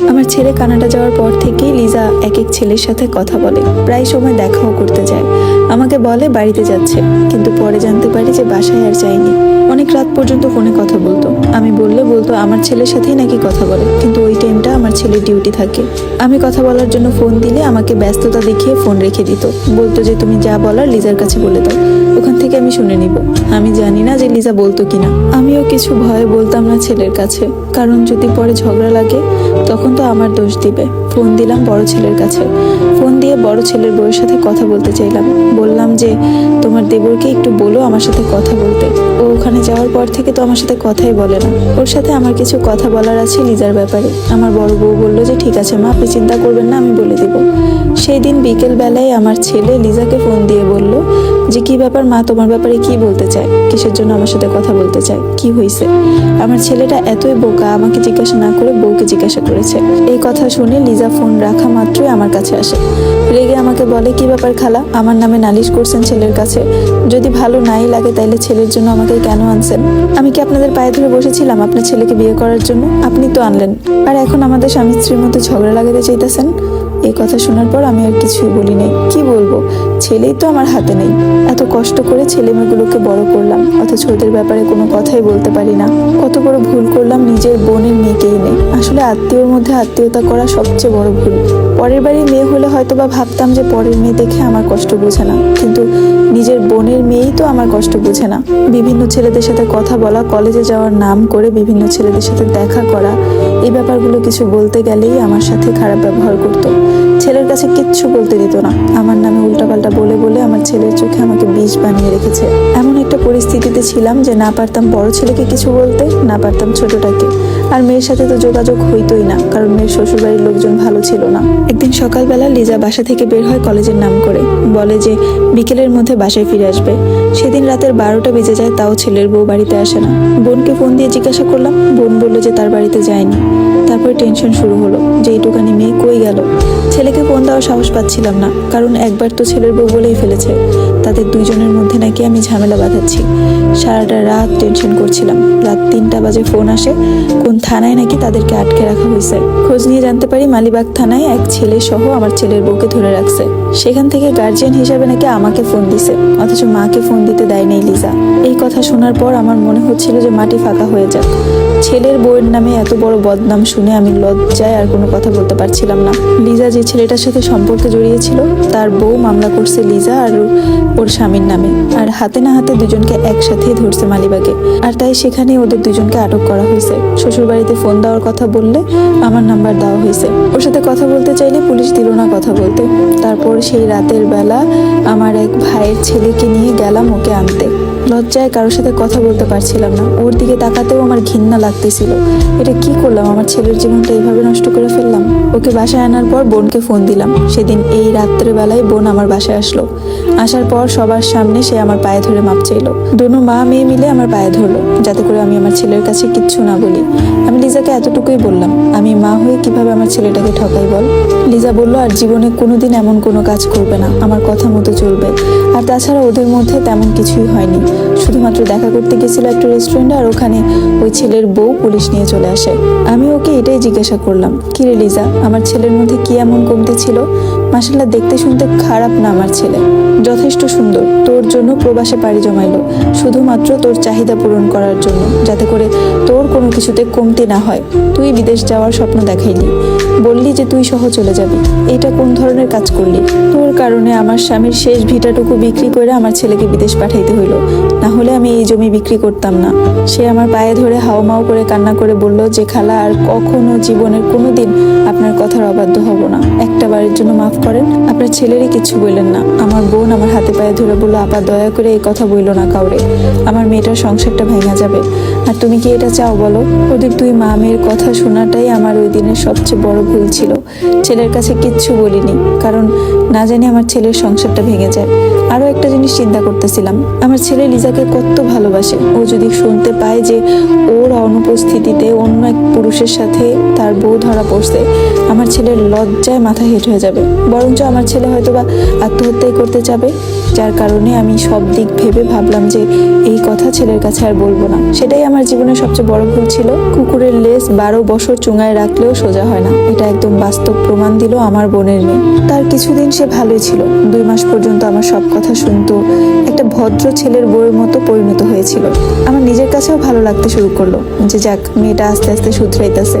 আমার ছেলে কানাডা যাওয়ার পর থেকেই লিজা এক এক ছেলের সাথে কথা বলে। প্রায় সময় দেখাও করতে যায়। আমাকে বলে বাড়িতে যাচ্ছে, কিন্তু পরে জানতে পারি যে বাসায় আর যায়নি। অনেক রাত পর্যন্ত ফোনে কথা বলতো। আমি বললে বলতো, আমার ছেলের সাথেই নাকি কথা বলে। কিন্তু ওই টাইমটা আমার ছেলের ডিউটি থাকে। আমি কথা বলার জন্য ফোন দিলে আমাকে ব্যস্ততা দেখিয়ে ফোন রেখে দিত। বলতো যে, তুমি যা বলার লিজার কাছে বলে দাও। ওখান থেকে আমি শুনে নিব। আমি জানি না যে লিজা বলতো কিনা। আমিও কিছু ভয়ে বলতাম না ছেলের কাছে। কারণ যদি পরে ঝগড়া লাগে, তখন তো আমার দোষ দিবে। ফোন দিলাম বড় ছেলের কাছে। ফোন দিয়ে বড় ছেলের বউয়ের সাথে কথা বলতে চাইলাম। বললাম যে, তোমার দেবরকে একটু বলো আমার সাথে কথা বলতে। ও ওখানে যাওয়ার পর থেকে তো আমার সাথে কথাই বলে না। ওর সাথে আমার কিছু কথা বলার আছে লিজার ব্যাপারে। আমার বড় বউ বলল যে, ঠিক আছে মা, আপনি চিন্তা করবেন না, আমি বলে দিব। সেই দিন বিকেল বেলায় আমার ছেলে লিজাকে ফোন দিয়ে বলল যে, কি ব্যাপার মা, তোমার ব্যাপারে কি বলতে চায়? কিসের জন্য আমার সাথে কথা বলতে চায়? কি হয়েছে আমার ছেলেটা এতই বোকা, আমাকে জিজ্ঞাসা না করে বউকে জিজ্ঞাসা করেছে। এই কথা শুনে লিজা ফোন রাখা মাত্রই আমার কাছে আসে। রেগে আমাকে বলে, কি ব্যাপার খালা? আমার নামে নালিশ করছেন ছেলের কাছে। যদি ভালো নাই লাগে তাইলে ছেলের জন্য আমাকে কেন আনছেন? আমি কি আপনাদের পায়ে ধরে বসেছিলাম আপনার ছেলেকে বিয়ে করার জন্য? আপনি তো আনলেন। আর এখন আমাদের স্বামী স্ত্রীর মধ্যে ঝগড়া লাগাতে চাইতেছেন? এই কথা শোনার পর আমি আর কিছুই বলি নাই কি বলব? ছেলেই তো আমার হাতে নেই। এত কষ্ট করে ছেলে মেয়েগুলোকে বড় করলাম, অথচ ওদের ব্যাপারে কোনো কথাই বলতে পারি না। কত বড় ভুল করলাম নিজের বোনের মেয়েকে এনে আসলে আত্মীয়র মধ্যে আত্মীয়তা করা সবচেয়ে বড় ভুল। পরের বাড়ির মেয়ে হলে হয়তো বা ভাবতাম যে পরের মেয়ে দেখে আমার কষ্ট বোঝে না। কিন্তু নিজের বোনের মেয়েই তো আমার কষ্ট বোঝে না। বিভিন্ন ছেলেদের সাথে কথা বলা, কলেজে যাওয়ার নাম করে বিভিন্ন ছেলেদের সাথে দেখা করা, এই ব্যাপারগুলো কিছু বলতে গেলেই আমার সাথে খারাপ ব্যবহার করতো। ছেলের কাছে কিচ্ছু বলতে দিত না। আমার নামে উল্টাপাল্টা বলে বলে আমার ছেলের চোখে আমাকে বিষ বানিয়ে রেখেছে। এমন একটা পরিস্থিতিতে ছিলাম যে না পারতাম বড় ছেলেকে কিছু বলতে, না পারতাম ছোটটাকে। আর মেয়ের সাথে তো যোগাযোগ হইতোই না, কারণ মেয়ের শ্বশুরবাড়ির লোকজন ভালো ছিল না। একদিন সকালবেলা লিজা বাসা থেকে বের হয় কলেজের নাম করে। বলে যে, বিকেলের মধ্যে বাসায় ফিরে আসবে। সেদিন রাতের বারোটা বেজে যায়, তাও ছেলের বউ বাড়িতে আসে না। বোনকে ফোন দিয়ে জিজ্ঞাসা করলাম, বোন বলল যে তার বাড়িতে যায়নি। তারপরে টেনশন শুরু হলো যে এইটুকানি মেয়ে কই গেল? ছেলেকে ফোন দেওয়ার সাহস পাচ্ছিলাম না, কারণ একবার তো ছেলের বউ বলেই ফেলেছে, তাদের দুইজনের মধ্যে নাকি আমি ঝামেলা বাঁধাচ্ছি। সারাটা রাত টেনশন করছিলাম, রাত তিনটা বাজে ফোন আসে, কোন থানায় নাকি তাদেরকে আটকে রাখা হয়েছে। খোঁজ নিয়ে জানতে পারি মালিবাগ থানায় এক ছেলে সহ আমার ছেলের বউকে ধরে রাখছে। সেখান থেকে গার্জিয়ান হিসাবে নাকি আমাকে ফোন দিছে, অথচ মাকে ফোন দিতে দেয় নাই লিজা। এই কথা শোনার পর আমার মনে হচ্ছিল যে মাটি ফাঁকা হয়ে যাক। ছেলের বউয়ের নামে এত বড় বদনাম শুনে আমি লজ্জায় আর কোনো কথা বলতে পারছিলাম না। লিজা যে ছেলেটার সাথে সম্পর্কে জড়িয়েছিল, তার বউ মামলা করছে লিজা আর ওর স্বামীর নামে। আর হাতে না হাতে দুজনকে একসাথেই ধরছে মালিবাগে। আর তাই সেখানে ওদের দুজনকে আটক করা হয়েছে। শ্বশুর বাড়িতে ফোন দেওয়ার কথা বললে আমার নাম্বার দেওয়া হয়েছে। ওর সাথে কথা বলতে চাইলে পুলিশ দিল না কথা বলতে। তারপর সেই রাতের বেলা আমার এক ভাইয়ের ছেলেকে নিয়ে গেলাম ওকে আনতে। লজ্জায় কারোর সাথে কথা বলতে পারছিলাম না। ওর দিকে তাকাতেও আমার ঘৃণা লাগতেছিল। এটা কি করলাম? আমার ছেলের জীবনটা এইভাবে নষ্ট করে ফেললাম? ওকে বাসায় আনার পর বোনকে ফোন দিলাম। সেদিন এই রাত্রেবেলায় বোন আমার বাসায় আসলো। আসার পর সবার সামনে সে আমার পায়ে ধরে মাপ চাইলো। দোনো মা, মেয়ে মিলে আমার পায়ে ধরলো, যাতে করে আমি আমার ছেলের কাছে কিচ্ছু না বলি। আমি লিজাকে এতটুকুই বললাম, আমি মা হয়ে কীভাবে আমার ছেলেটাকে ঠকাই বল? লিজা বলল, আর জীবনে কোনোদিন এমন কোনো কাজ করবে না, আমার কথা মতো চলবে। আর তাছাড়া ওদের মধ্যে তেমন কিছুই হয়নি। শুধুমাত্র দেখা করতে গেছিল একটা রেস্টুরেন্টে আর ওখানে ওই ছেলের বউ পুলিশ নিয়ে চলে আসে। আমি ওকে এটাই জিজ্ঞাসা করলাম, কি রে লিজা, আমার ছেলের মধ্যে কি এমন কমতে ছিল? মাসাল্লাহ দেখতে শুনতে খারাপ না আমার ছেলে। যথেষ্ট সুন্দর। তোর জন্য প্রবাসে পাড়ি জমাইলো। শুধুমাত্র তোর চাহিদা পূরণ করার জন্য, যাতে করে তোর কোনো কিছুতে কমতি না হয়। তুই বিদেশ যাওয়ার স্বপ্ন দেখাইলি। বললি যে তুই সহ চলে যাবি। এটা কোন ধরনের কাজ করলি? তোর কারণে আমার স্বামীর শেষ ভিটাটুকু বিক্রি করে আমার ছেলেকে বিদেশ পাঠাইতে হইল। না হলে আমি এই জমি বিক্রি করতাম না। সে আমার পায়ে ধরে হাওমাও করে কান্না করে বলল যে, খালা, আর কখনো জীবনের কোনো দিন আপনার কথার অবাধ্য হব না। একটা বারের জন্য মাফ করেন। আপনার ছেলেরই কিছু বললেন না। আমার বোন আমার হাতে পায়ে ধরে বলল, আপা, দয়া করে এই কথা বইল না কাউরে। আমার মেয়েটার সংসারটা ভেঙে যাবে। আর তুমি কি এটা চাও বলো? ওদের দুই মা মেয়ের কথা শোনাটাই আমার ওই দিনের সবচেয়ে বড় ভুল ছিল। ছেলের কাছে কিচ্ছু বলিনি, কারণ না জানি আমার ছেলের সংসারটা ভেঙে যায়। আরও একটা জিনিস চিন্তা করতেছিলাম। আমার ছেলে লিজাকে কত ভালোবাসে। ও যদি শুনতে পায় যে ওর অনুপস্থিতিতে অন্য এক পুরুষের সাথে তার বউ ধরা পড়ছে, আমার ছেলের লজ্জায় মাথা হেঁট হয়ে যাবে। বরঞ্চ আমার ছেলে হয়তো বা আত্মহত্যাই করতে যাবে যার কারণে আমি সব দিক ভেবে ভাবলাম যে এই কথা ছেলের কাছে আর বলব না। সেটাই আমার জীবনের সবচেয়ে বড় ভুল ছিল। কুকুরের লেজ বারো বছর চুঙায় রাখলেও সোজা হয় না। এটা একদম বাস্তব প্রমাণ দিল আমার বোনের মেয়ে। তার কিছুদিন সে ভালোই ছিল। দুই মাস পর্যন্ত আমার সব কথা শুনতো। একটা ভদ্র ছেলের বউয়ের মতো পরিণত হয়েছিল। আমার নিজের কাছেও ভালো লাগতে শুরু করল। যে যাক, মেয়েটা আস্তে আস্তে শুধরাইতেছে।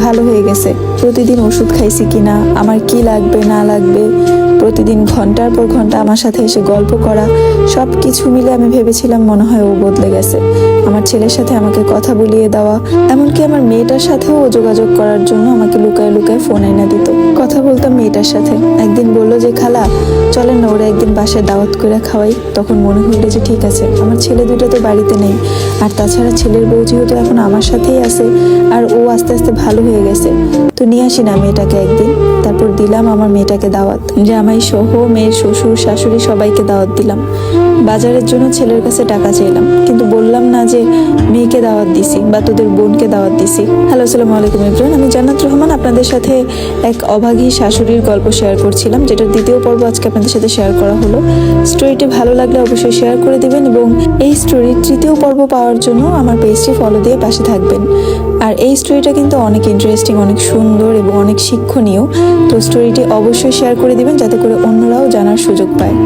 ভালো হয়ে গেছে। প্রতিদিন ওষুধ খাইছি কিনা, আমার কি লাগবে, না লাগবে, প্রতিদিন ঘণ্টার পর ঘণ্টা আমার সাথে এসে গল্প করা সব কিছু মিলে আমি ভেবেছিলাম মনে হয় ও বদলে গেছে। আমার ছেলের সাথে আমাকে কথা বলিয়ে দেওয়া, এমনকি আমার মেয়েটার সাথেও ও যোগাযোগ করার জন্য আমাকে লুকায় লুকায় ফোন এনে দিত। কথা বলতাম মেয়েটার সাথে। একদিন বলল যে, খালা, চলেন না, ওরা একদিন বাসায় দাওয়াত করে খাওয়াই। তখন মনে হইল যে, ঠিক আছে, আমার ছেলে দুটো তো বাড়িতে নেই। আর তাছাড়া ছেলের বউ যেহেতু এখন আমার সাথেই আছে, আর ও আস্তে আস্তে ভালো হয়ে গেছে, তো নিয়ে আসি না মেয়েটাকে একদিন। তারপর দিলাম আমার মেয়েটাকে দাওয়াত। জামাই সহ মেয়ের শ্বশুর, শাশুড়ি সবাইকে দাওয়াত দিলাম। বাজারের জন্য ছেলের কাছে টাকা চাইলাম। কিন্তু বললাম না যে মেয়েকে দাওয়াত দিছি বা তোদের বোনকে দাওয়াত দিছি। হ্যালো, আসসালামু আলাইকুম ইব্রাহিম আমি জান্নাত রহমান আপনাদের সাথে এক অভাগী শাশুড়ির গল্প শেয়ার করছিলাম। যেটার দ্বিতীয় পর্ব আজকে আপনাদের সাথে শেয়ার করা হলো। স্টোরিটি ভালো লাগলে অবশ্যই শেয়ার করে দিবেন এবং এই স্টোরির তৃতীয় পর্ব পাওয়ার জন্য আমার পেজটি ফলো দিয়ে পাশে থাকবেন। আর এই স্টোরিটা কিন্তু অনেক ইন্টারেস্টিং অনেক সুন্দর এবং অনেক শিক্ষণীয়। তো স্টোরিটি অবশ্যই শেয়ার করে দিবেন যাতে করে অন্যরাও জানার সুযোগ পায়।